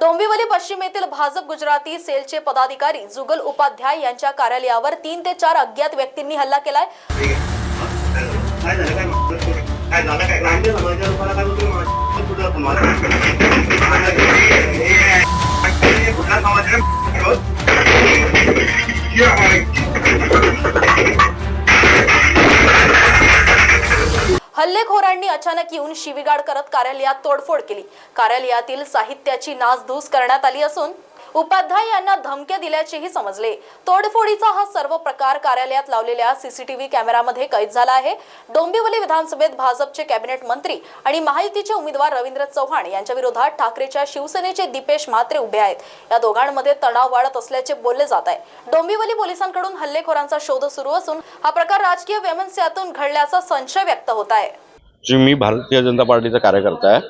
डोंबिवली पश्चिम येथील भाजप गुजराती सेलचे पदाधिकारी जुगल उपाध्याय यांच्या कार्यालयावर तीन ते चार अज्ञात व्यक्तींनी हल्ला केलाय हल्लेखोरांनी अचानक येऊन शिवीगाळ करत कार्यालयात तोडफोड केली. कार्यालयातील साहित्याची नासधूस करण्यात आली असून उपाध्याय यांना धमक्या दिल्याचेही समजले. तोडफोडीचा हा सर्व प्रकार कार्यालयात लावलेल्या सीसीटीव्ही कॅमेरामध्ये कैद झाला आहे. डोंबिवली विधानसभेत भाजपचे कॅबिनेट मंत्री आणि महायुतीचे उमेदवार रवींद्र चव्हाण यांच्या विरोधात ठाकरेच्या शिवसेनेचे दीपेश म्हात्रे उभे आहेत. या दोघांमध्ये तणाव वाढत असल्याचे बोलले जात आहे. डोंबिवली पोलिसांकडून हल्लेखोरांचा शोध सुरू असून हा प्रकार राजकीय व्यमनस्यातून घडल्याचा संशय व्यक्त होत आहे. मी भारतीय जनता पार्टीचा कार्यकर्ता आहे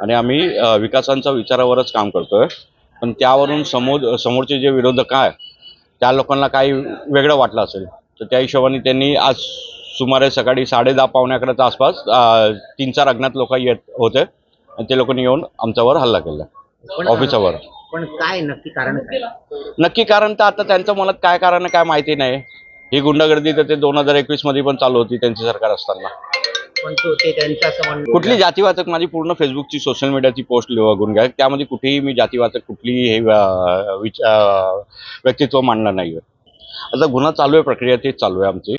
आणि आम्ही अ, विकासांच्या विचारावरच काम करतोय. पण त्यावरून समोर समोरचे जे विरोधक आहे त्या लोकांना काही वेगळं वाटलं असेल. तर त्या हिशोबाने त्यांनी आज सुमारे सकाळी साडे दहा पावणे अकराच्या आसपास तीन चार अज्ञात लोक येत होते. आणि ते लोकांनी येऊन आमच्यावर हल्ला केला. ऑफिसावर. पण काय नक्की कारण नक्की कारण तर आता त्यांच्या मनात काय कारण काय माहिती नाही. ही गुंडागर्दी तर ते दोन हजार एकवीसमध्ये पण चालू होती त्यांची सरकार असताना. ते त्यांचं असं म्हणणं कुठली जातीवाचक माझी पूर्ण फेसबुकची सोशल मीडियाची पोस्ट बघून घ्या त्यामध्ये कुठेही मी जातीवाचक कुठलीही हे अं, विच- अं, व्यक्तित्व मांडलं नाही आता गुन्हा चालू आहे प्रक्रिया तेच चालू आहे आमची.